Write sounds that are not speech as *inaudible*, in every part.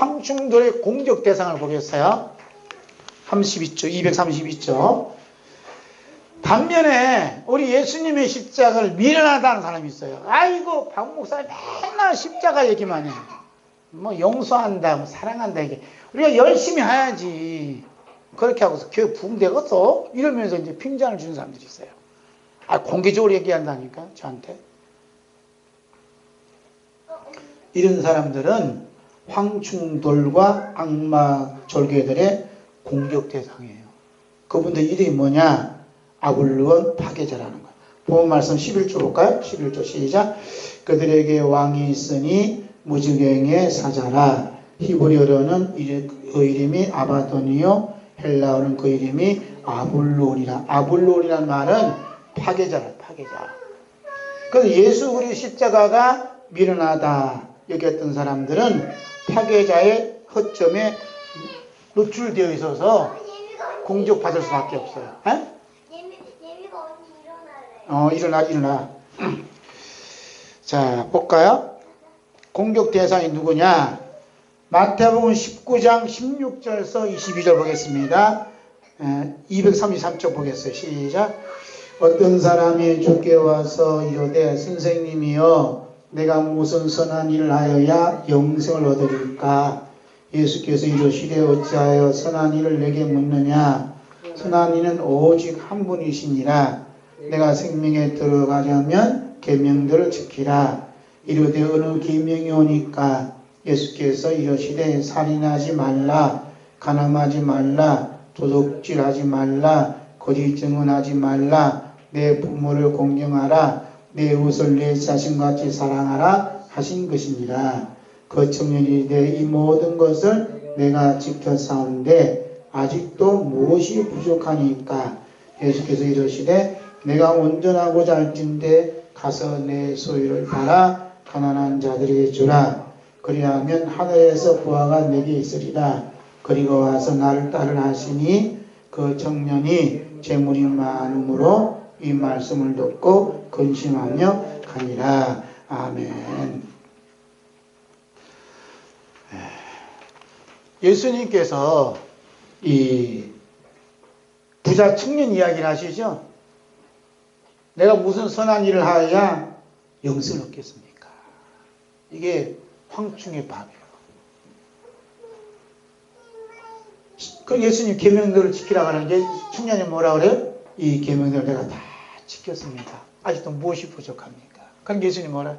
황충돌의 공격 대상을 보겠어요. 32조, 232조. 반면에 우리 예수님의 십자가를 미련하다는 사람이 있어요. 아이고 박 목사 맨날 십자가 얘기만 해. 뭐 용서한다, 뭐 사랑한다 이게 우리가 열심히 해야지. 그렇게 하고서 교회 붕대겠어? 이러면서 이제 핀잔을 주는 사람들이 있어요. 아 공개적으로 얘기한다니까 저한테. 이런 사람들은 황충돌과 악마 졸개들의 공격 대상이에요. 그분들 이름이 뭐냐? 아굴루온 파괴자라는 거예요. 보험 말씀 11조 볼까요? 11조 시작. 그들에게 왕이 있으니 무지갱의 사자라. 히브리어로는 그 이름이 아바돈이요. 헬라어는 그 이름이 아불론이라. 아불론이라는 말은 파괴자라, 파괴자. 그래서 예수 그리스도 십자가가 미련하다 여겼던 사람들은 파괴자의 허점에 노출되어 있어서 공격받을 수밖에 없어요. 에? 어, 일어나, 일어나. *clears throat* 자, 볼까요? 공격 대상이 누구냐? 마태복음 19장 16절서 22절 보겠습니다. 에, 233쪽 보겠어요. 시작. 어떤 사람이 주께 와서 이르되 선생님이여 내가 무슨 선한 일을 하여야 영생을 얻으리까? 예수께서 이르시되 어찌하여 선한 일을 내게 묻느냐? 선한 이는 오직 한 분이시니라. 내가 생명에 들어가려면 계명들을 지키라. 이르되 어느 계명이 오니까 예수께서 이르시되 살인하지 말라, 가늠하지 말라, 도둑질하지 말라, 거짓 증언하지 말라, 내 부모를 공경하라, 내 옷을 내 자신같이 사랑하라 하신 것이니라. 그 청년이 내 이 모든 것을 내가 지켜 싸운데 아직도 무엇이 부족하니까? 예수께서 이르시되 내가 온전하고자 할진대 가서 내 소유를 팔아 가난한 자들에게 주라. 그리하면 하늘에서 부하가 내게 있으리라. 그리고 와서 나를 따르라 하시니 그 청년이 재물이 많음으로 이 말씀을 듣고 근심하며 가니라 아멘 예수님께서 이 부자 청년 이야기를 하시죠? 내가 무슨 선한 일을 하여야 영생을 얻겠습니까? 이게 황충의 밥이에요. 그 예수님 계명들을 지키라고 하는 게 청년이 뭐라 그래요? 이 계명들을 내가 다 지켰습니다. 아직도 무엇이 부족합니까? 그럼 예수님 뭐라?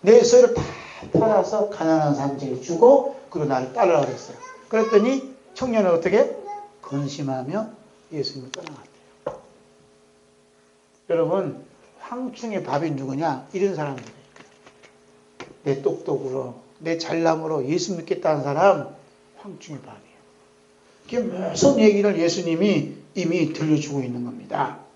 내 소유를 다 팔아서 가난한 사람들에게 주고 그리고 나를 따르라 그랬어요. 그랬더니 청년은 어떻게? 근심하며 예수님을 떠나갔대요. 여러분, 황충의 밥이 누구냐? 이런 사람들이에요. 내 똑똑으로, 내 잘남으로 예수 믿겠다는 사람, 황충의 밥이에요. 이게 무슨 얘기를 예수님이 이미 들려주고 있는 겁니다.